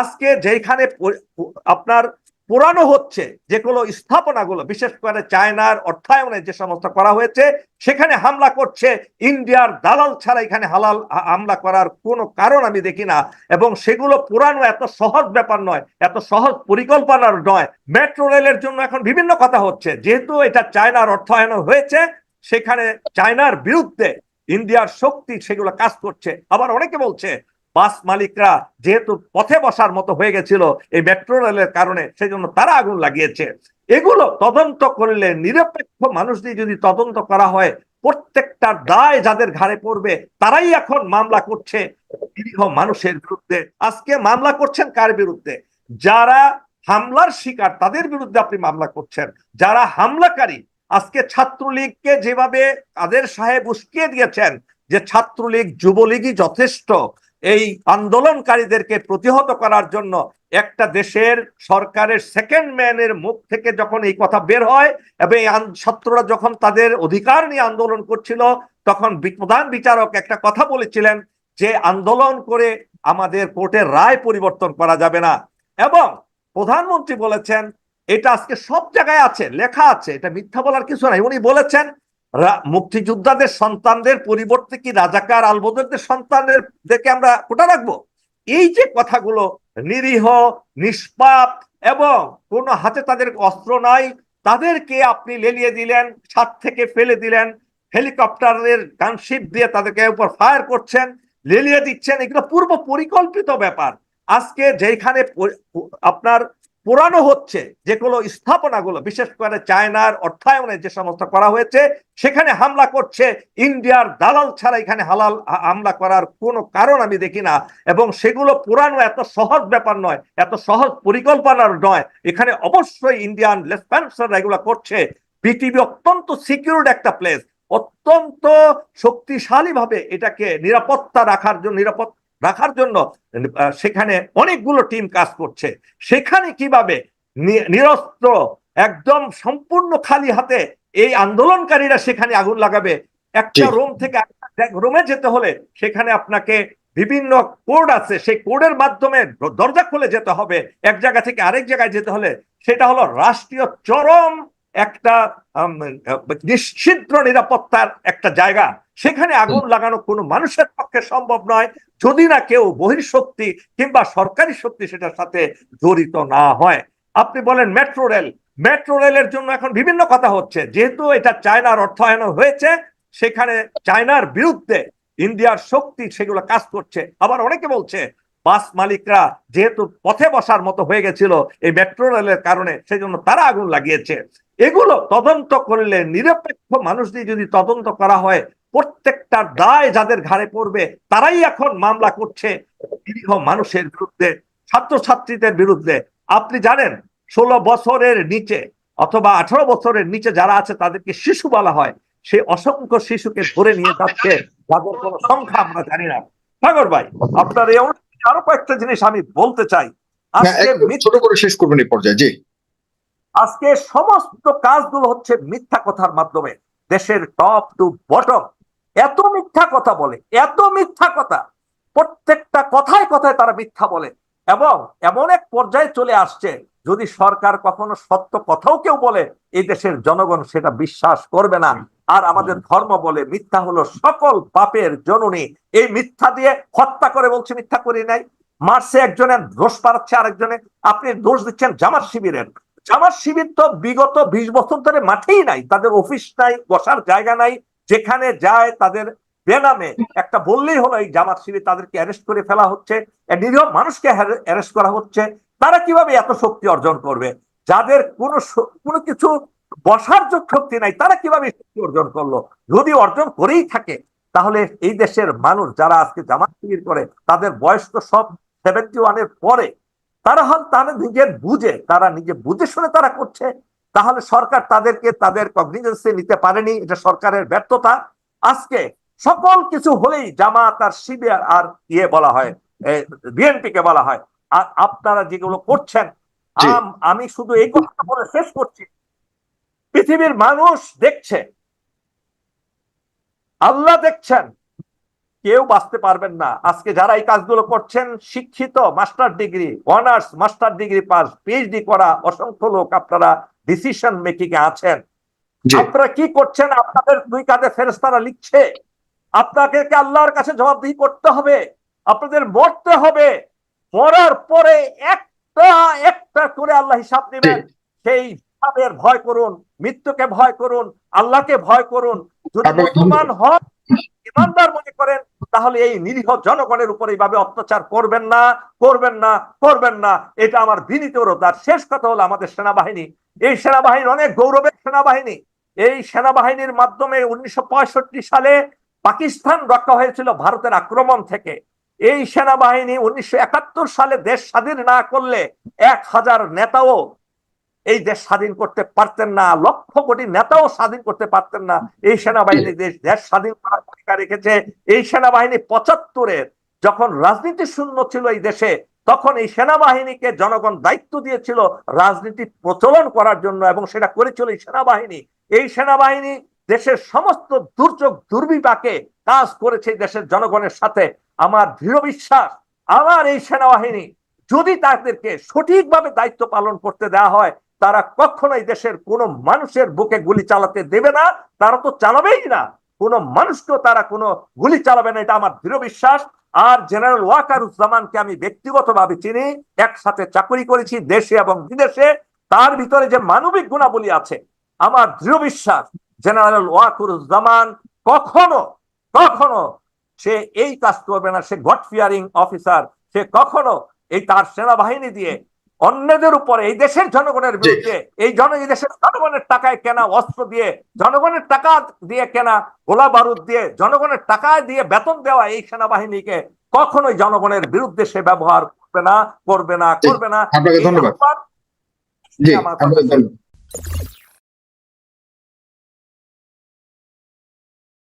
আজকে যেখানে আপনার পুরানো হচ্ছে যে যেগুলো স্থাপনাগুলো, বিশেষ করে চায়নার অর্থায়নে যে সমস্ত করা হয়েছে, সেখানে হামলা করছে, ইন্ডিয়ার দালাল ছাড়া এখানে হালাল হামলা করার কোনো কারণ আমি দেখি না, এবং সেগুলো পুরানো এত সহজ ব্যাপার নয়, এত সহজ পরিকল্পনার নয়। মেট্রো রেলের জন্য এখন বিভিন্ন কথা হচ্ছে, যেহেতু এটা চায়নার অর্থায়ন হয়েছে, সেখানে চায়নার বিরুদ্ধে ইন্ডিয়ার শক্তি সেগুলো কাজ করছে। আবার অনেকে বলছে বাস মালিকরা যেহেতু পথে বসার মতো হয়ে গেছিল এই মেট্রো রেলের কারণে, সেজন্য তারা আগুন লাগিয়েছে। এগুলো তদন্ত করলে নিরপেক্ষ মানুষ দিয়ে যদি তদন্ত করা হয়, প্রত্যেকটা দায় যাদের ঘাড়ে পড়বে, তারাই এখন মামলা করছে নিরীহ মানুষের বিরুদ্ধে। আজকে মামলা করছেন কার বিরুদ্ধে? যারা হামলার শিকার, তাদের বিরুদ্ধে আপনি মামলা করছেন। যারা হামলাকারী, আজকে ছাত্রলীগকে যেভাবে কাদের সাহেব উস্কিয়ে দিয়েছেন যে ছাত্রলীগ, যুবলীগই যথেষ্ট এই আন্দোলনকারীদেরকে প্রতিহত করার জন্য একটা দেশের সরকারের সেকেন্ড ম্যানের মুখ থেকে যখন এই কথা বের হয়, এবং এই ছাত্ররা যখন তাদের অধিকার নিয়ে আন্দোলন করছিল, তখন প্রধান বিচারক একটা কথা বলেছিলেন যে আন্দোলন করে আমাদের কোর্টের রায় পরিবর্তন করা যাবে না। এবং প্রধানমন্ত্রী বলেছেন, এটা আজকে সব জায়গায় আছে, লেখা আছে, এটা মিথ্যা বলার কিছু নাই। উনি বলেছেন মুক্তিযোদ্ধাদের সন্তানদের পরিবর্তে কি রাজাকার আলবদরদের সন্তানদের দেখে আমরা কোটা রাখব? এই যে কথাগুলো নিরীহ, নিষ্পাপ এবং কোনো হাতে তাদের অস্ত্র নাই, তাদেরকে আপনি লেলিয়ে দিলেন, ছাদ থেকে ফেলে দিলেন, হেলিকপ্টারের গানশিপ দিয়ে তাদেরকে উপর ফায়ার করছেন, লেলিয়ে দিচ্ছেন, এগুলো পূর্ব পরিকল্পিত ব্যাপার। আজকে যেখানে আপনার পুরানো হচ্ছে যেগুলো স্থাপনাগুলো, বিশেষ করে চায়নার অর্থায়নে যে সমস্ত করা হয়েছে, সেখানে হামলা করছে। ইন্ডিয়ার দালাল ছাড়া এখানে হালাল হামলা করার কোনো কারণ আমি দেখি না। এবং সেগুলো পুরানো এত সহজ ব্যাপার নয়, এত সহজ পরিকল্পনার নয়। এখানে অবশ্যই ইন্ডিয়ান লেসপেন্সাররা এগুলো করছে। পৃথিবী অত্যন্ত সিকিউরড একটা প্লেস অত্যন্ত শক্তিশালী ভাবে এটাকে নিরাপত্তা রাখার জন্য নিরাপদ রাখার জন্য সেখানে অনেকগুলো টিম কাজ করছে। সেখানে কীভাবে নিরস্ত্র একদম সম্পূর্ণ খালি হাতে এই আন্দোলনকারীরা সেখানে আগুন লাগাবে? একটা। রুম থেকে রুমে যেতে হলে সেখানে আপনাকে বিভিন্ন কোড আছে। সেই কোডের মাধ্যমে দরজা খুলে যেতে হবে। এক জায়গা থেকে আরেক জায়গায় যেতে হলে সেটা হলো রাষ্ট্রীয় চরম একটা নিশ্চিদ্র নিরাপত্তার একটা জায়গা। সেখানে আগুন লাগানো কোনো মানুষের পক্ষে সম্ভব নয় যদি না কেউ বহির্শক্তি কিংবা সরকারি শক্তি সেটার সাথে জড়িত না হয়। আপনি বলেন মেট্রো রেল। মেট্রো রেলের জন্য এখন বিভিন্ন কথা হচ্ছে। যেহেতু এটা চায়নার অর্থায়ন হয়েছে সেখানে চায়নার বিরুদ্ধে ইন্ডিয়ার শক্তি সেগুলো কাজ করছে। আবার অনেকে বলছে বাস মালিকরা যেহেতু পথে বসার মতো হয়ে গেছিল এই মেট্রো রেলের কারণে সেজন্য তারা আগুন লাগিয়েছে। এগুলো তদন্ত করলে নিরপেক্ষ মানুষ দিয়ে যদি তদন্ত করা হয় প্রত্যেকটা দায় যাদের ঘাড়ে পড়বে তারাই এখন মামলা করছে নিরীহ মানুষের বিরুদ্ধে ছাত্রছাত্রীদের বিরুদ্ধে। আপনি জানেন ষোলো বছরের নিচে অথবা আঠারো বছরের নিচে যারা আছে তাদেরকে শিশু বলা হয়। সেই অসংখ্য শিশুকে ধরে নিয়ে যাচ্ছে যাদের কোনো সংখ্যা আমরা জানি না। সাগর ভাই আপনার এই অনুষ্ঠানে আরও কয়েকটা জিনিস আমি বলতে চাই। না, আজকে ছোট করে শেষ করবেন এই পর্যায়ে জি। আজকে সমস্ত কাজগুলো হচ্ছে মিথ্যা কথার মাধ্যমে। দেশের টপ টু বটম এত মিথ্যা কথা বলে, এত মিথ্যা কথা। প্রত্যেকটা কথায় কথায় তারা মিথ্যা বলে। এবং এমন এক পর্যায়ে চলে আসছে, যদি সরকার কখনো সত্য কথাও কেউ বলে, এই দেশের জনগণ সেটা বিশ্বাস করবে না। আর আমাদের ধর্ম বলে মিথ্যা হলো সকল পাপের জননী। এই মিথ্যা দিয়ে হত্যা করে বলছে, মিথ্যা করি নাই। মার্সে একজনের দোষ পাড়াচ্ছে আরেকজনে। আপনি দোষ দিচ্ছেন জামাত শিবিরের। জামাত শিবির তো বিগত বিশ বছর ধরে মাঠেই নাই, তাদের অফিস নাই, বসার জায়গা নাই, যেখানে যায় তাদের বেনামে। একটা বললেই হলো, এই জামাত শিবির তাদেরকে অ্যারেস্ট করে ফেলা হচ্ছে নিরীহ মানুষকে অ্যারেস্ট করা হচ্ছে। তারা কীভাবে এত শক্তি অর্জন করবে? যাদের কোনো কোনো কিছু বসার যোগ শক্তি নাই, তারা কীভাবে শক্তি অর্জন করল? যদি অর্জন করেই থাকে, তাহলে এই দেশের মানুষ যারা আজকে জামাত শিবির করে, তাদের বয়স তো সব সেভেন্টি ওয়ানের পরে। তারা হল তারা নিজের বুঝে তারা নিজে বুঝে শুনে তারা করছে। তাহলে সরকার তাদেরকে তাদের কগনিজেন্সে নিতে পারেনি এটা সরকারের ব্যর্থতা। আজকে সকল কিছু হলেই জামাত আর শিবির আর ইয়ে বলা হয় বিএনপি কে বলা হয়। আর আপনারা যেগুলো করছেন আম- আমি শুধু এই কথা বলে শেষ করছি। পৃথিবীর মানুষ দেখছে। আল্লাহ দেখছেন। কেউ বাঁচতে পারবেন না। আজকে যারা এই কাজগুলো করছেন শিক্ষিত master degree honours master degree pass PhD করা অসংখ্য লোক আপনারা ডিসিশন মেকিং এ আছেন। আপনারা কি করছেন? আপনাদের দুই কাঁধে ফেরেস্তারা লিখছে আপনাকে কি আল্লাহর কাছে জবাবদিহি করতে হবে আপনাদের মরতে হবে। মরার পরে একটা একটা করে আল্লাহ হিসাব নেবেন সেই হিসাবের ভয় করুন মৃত্যুকে ভয় করুন আল্লাহকে ভয় করুন। যদি মুসলমান হন ইমানদার মনে করেন তাহলে এই নিরীহ জনগণের উপর এইভাবে অত্যাচার করবেন না করবেন না করবেন না। এটা আমার বিনীত অনুরোধ। শেষ কথা হলো আমাদের সেনাবাহিনী। এই সেনাবাহিনী অনেক গৌরবের সেনাবাহিনী। এই সেনাবাহিনীর মাধ্যমে উনিশশো পঁয়ষট্টি সালে পাকিস্তান রক্ষা হয়েছিল ভারতের আক্রমণ থেকে। এই সেনাবাহিনী উনিশশো একাত্তর সালে দেশ স্বাধীন না করলে এক হাজার নেতাও এই দেশ স্বাধীন করতে পারতেন না লক্ষ কোটি নেতাও স্বাধীন করতে পারতেন না। এই সেনাবাহিনী দেশ দেশ স্বাধীন করার ভূমিকা রেখেছে। এই সেনাবাহিনী পঁচাত্তরের যখন রাজনীতি শূন্য ছিল এই দেশে তখন এই সেনাবাহিনীকে জনগণ দায়িত্ব দিয়েছিল রাজনীতি প্রচলন করার জন্য এবং সেটা করেছিল এই সেনাবাহিনী। এই সেনাবাহিনী দেশের সমস্ত দুর্যোগ দুর্বিপাকে কাজ করেছে এই দেশের জনগণের সাথে। আমার দৃঢ় বিশ্বাস আমার এই সেনাবাহিনী যদি তাদেরকে সঠিকভাবে দায়িত্ব পালন করতে দেওয়া হয় তারা কখনোই দেশের কোনো মানুষের বুকে গুলি চালাতে দেবে না, তারা তো চালাবেই না। কোনো মানুষকেও তারা কোনো গুলি চালাবে না, এটা আমার দৃঢ় বিশ্বাস। আর জেনারেল ওয়াকারুজ্জামানকে আমি ব্যক্তিগতভাবে চিনি, একসাথে চাকরি করেছি দেশে এবং বিদেশে। তার ভিতরে যে মানবিক গুণাবলী আছে, আমার দৃঢ় বিশ্বাস, জেনারেল ওয়াকুরুজ্জামান কখনো কখনো সে এই কাজ করবে না, সে গড ফিয়ারিং অফিসার, সে কখনো এই তার সেনাবাহিনী দিয়ে অন্যদের উপরে এই দেশের জনগণের বিরুদ্ধে এই জন এই দেশের জনগণের টাকায় কেনা অস্ত্র দিয়ে জনগণের টাকা দিয়ে কেনা গোলা বারুদ দিয়ে জনগণের টাকা দিয়ে বেতন দেওয়া এই সেনাবাহিনীকে কখনোই জনগণের বিরুদ্ধে সে ব্যবহার করবে না করবে না করবে না। ধন্যবাদ।